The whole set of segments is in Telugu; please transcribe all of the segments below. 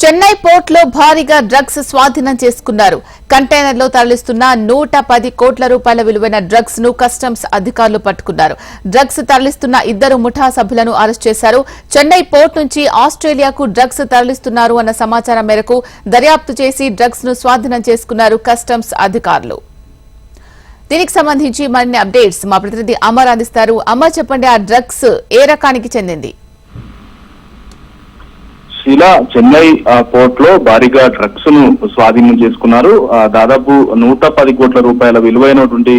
చెన్నై పోర్ట్లో భారీగా డ్రగ్స్ స్వాధీనం చేసుకున్నారు. కంటైనర్లో తరలిస్తున్న నూట పది కోట్ల రూపాయల విలువైన డ్రగ్స్ను కస్టమ్స్ అధికారులు పట్టుకున్నారు. డ్రగ్స్ తరలిస్తున్న ఇద్దరు ముఠా సభ్యులను అరెస్ట్ చేశారు. చెన్నై పోర్ట్ నుంచి ఆస్ట్రేలియాకు డ్రగ్స్ తరలిస్తున్నారు అన్న సమాచారం మేరకు దర్యాప్తు చేసి డ్రగ్స్ను స్వాధీనం చేసుకున్నారు కస్టమ్స్ అధికారులు. దీనికి సంబంధించి మరిన్ని అప్డేట్స్ మా ప్రతినిధి అమర్ అందిస్తారు. అమర్ చెప్పండి ఆ డ్రగ్స్ ఏ రకానికి చెందింది? శిలా చెన్నై పోర్ట్లో భారీగా డ్రగ్స్ను స్వాధీనం చేసుకున్నారు. దాదాపు నూట పది కోట్ల రూపాయల విలువైనటువంటి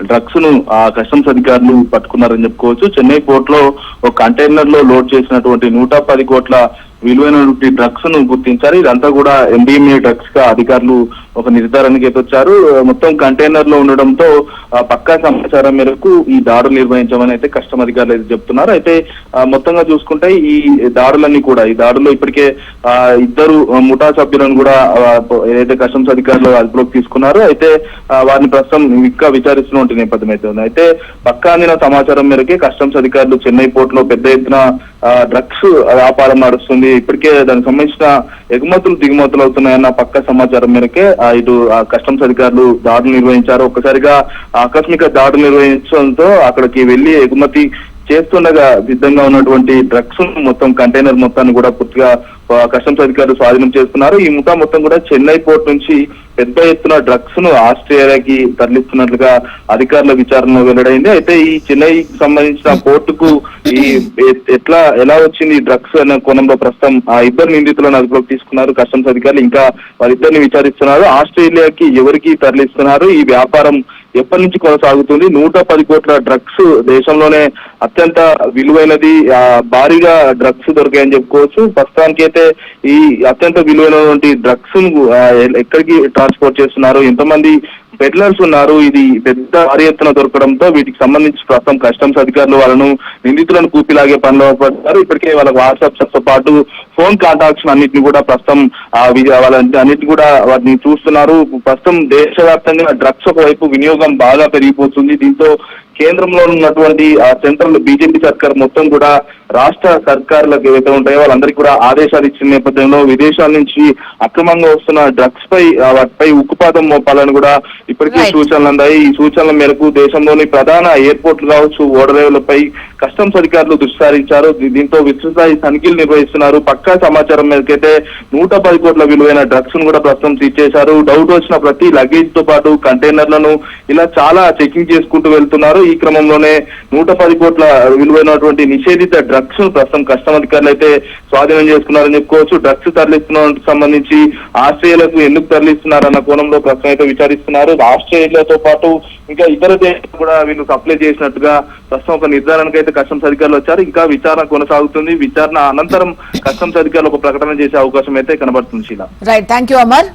డ్రగ్స్ను ఆ కస్టమ్స్ అధికారులు పట్టుకున్నారని చెప్పుకోవచ్చు. చెన్నై పోర్ట్లో ఒక కంటైనర్లో లోడ్ చేసినటువంటి నూట పది కోట్ల విలువైనటువంటి డ్రగ్స్ను గుర్తించారు. ఇదంతా కూడా ఎండిఎంఏ డ్రగ్స్గా అధికారులు ఒక నిర్ధారణకి వచ్చారు మొత్తం కంటైనర్లో ఉండడంతో పక్కా సమాచారం మేరకు ఈ దాడులు నిర్వహించమని అయితే కష్టం అధికారులు అయితే చెప్తున్నారు. అయితే మొత్తంగా చూసుకుంటే ఈ దాడులన్నీ కూడా ఈ దాడుల్లో ఇప్పటికే ఆ, ఇద్దరు ముఠా సభ్యులను కూడా ఏదైతే కస్టమ్స్ అధికారులు అదుపులోకి తీసుకున్నారు అయితే వారిని ప్రస్తుతం ఇంకా విచారిస్తున్నటువంటి నేపథ్యం అయితే ఉంది. అయితే పక్క అందిన సమాచారం మేరకే కస్టమ్స్ అధికారులు చెన్నై పోర్ట్లో పెద్ద ఎత్తున డ్రగ్స్ వ్యాపారం నడుస్తుంది. ఇప్పటికే దానికి సంబంధించిన ఎగుమతులు దిగుమతులు అవుతున్నాయన్న పక్క సమాచారం మేరకే ఆ, ఇటు కస్టమ్స్ అధికారులు దాడులు నిర్వహించారు. ఒక్కసారిగా ఆకస్మిక దాడులు నిర్వహించడంతో అక్కడికి వెళ్ళి ఎగుమతి చేస్తుండగా సిద్ధంగా ఉన్నటువంటి డ్రగ్స్ మొత్తం కంటైనర్ మొత్తాన్ని కూడా పూర్తిగా కస్టమ్స్ అధికారులు స్వాధీనం చేసుకున్నారు. ఈ ముఠా మొత్తం కూడా చెన్నై పోర్ట్ నుంచి పెద్ద ఎత్తున డ్రగ్స్ను ఆస్ట్రేలియాకి తరలిస్తున్నట్లుగా అధికారుల విచారణ వెల్లడైంది. అయితే ఈ చెన్నైకి సంబంధించిన పోర్టుకు ఈ ఎట్లా ఎలా వచ్చింది డ్రగ్స్ అనే కోణంలో ప్రస్తుతం ఆ ఇద్దరు నిందితులను అదుపులోకి తీసుకున్నారు. కస్టమ్స్ అధికారులు ఇంకా వారిద్దరిని విచారిస్తున్నారు. ఆస్ట్రేలియాకి ఎవరికి తరలిస్తున్నారు? ఈ వ్యాపారం ఎప్పటి నుంచి కొనసాగుతుంది? నూట పది కోట్ల డ్రగ్స్ దేశంలోనే అత్యంత విలువైనది ఆ, భారీగా డ్రగ్స్ దొరికాయని చెప్పుకోవచ్చు. ప్రస్తుతానికి అయితే ఈ అత్యంత విలువైనటువంటి డ్రగ్స్ ఎక్కడికి ట్రాన్స్పోర్ట్ చేస్తున్నారు? ఎంతమంది పెడ్లర్స్ ఉన్నారు. ఇది పెద్ద భారీ ఎత్తున దొరకడంతో వీటికి సంబంధించి ప్రస్తుతం కస్టమ్స్ అధికారులు వాళ్ళను నిందితులను కూపిలాగే పనిలో పడతారు ఇప్పటికే వాళ్ళ వాట్సాప్తో పాటు ఫోన్ కాంటాక్ట్స్ అన్నింటిని కూడా ప్రస్తుతం వాళ్ళ అన్నింటిని కూడా వాటిని చూస్తున్నారు. ప్రస్తుతం దేశవ్యాప్తంగా డ్రగ్స్ ఒకవైపు వినియోగం బాగా పెరిగిపోతుంది. దీంతో కేంద్రంలో ఉన్నటువంటి ఆ సెంట్రల్ బీజేపీ సర్కార్ మొత్తం కూడా రాష్ట్ర సర్కారులకు ఏవైతే ఉంటాయో వాళ్ళందరికీ కూడా ఆదేశాలు ఇచ్చిన నేపథ్యంలో విదేశాల నుంచి అక్రమంగా వస్తున్న డ్రగ్స్ పై వాటిపై ఉక్కుపాతం మోపాలని కూడా ఇప్పటికే. సూచనలు అందాయి ఈ సూచనల మేరకు దేశంలోని ప్రధాన ఎయిర్పోర్ట్లు కావచ్చు ఓడరేవులపై కస్టమ్స్ అధికారులు దృష్టి సారించారు దీంతో విస్తృతస్థాయి తనిఖీలు నిర్వహిస్తున్నారు. పక్కా సమాచారం మేరకైతే నూట పది కోట్ల విలువైన డ్రగ్స్ను కూడా ప్రస్తుతం సీజ్ చేశారు. డౌట్ వచ్చిన ప్రతి లగేజ్తో పాటు కంటైనర్లను ఇలా చాలా చెకింగ్ చేసుకుంటూ వెళ్తున్నారు. ఈ క్రమంలోనే నూట పది కోట్ల విలువైనటువంటి నిషేధిత డ్రగ్స్ను ప్రస్తుతం కస్టమ్ అధికారులు అయితే స్వాధీనం చేసుకున్నారని చెప్పుకోవచ్చు. డ్రగ్స్ తరలిస్తున్న సంబంధించి ఆస్ట్రేలియాకు ఎందుకు తరలిస్తున్నారన్న కోణంలో ప్రస్తుతం అయితే విచారిస్తున్నారు. ఆస్ట్రేలియాతో పాటు ఇంకా ఇతర దేశాలు కూడా వీళ్ళు సప్లై చేసినట్టుగా ప్రస్తుతం ఒక నిర్ధారణకు అయితే కస్టమ్స్ అధికారులు వచ్చారు ఇంకా విచారణ కొనసాగుతుంది. విచారణ అనంతరం కస్టమ్స్ అధికారులు ఒక ప్రకటన చేసే అవకాశం అయితే కనబడుతుంది Sheela. Right thank you Amar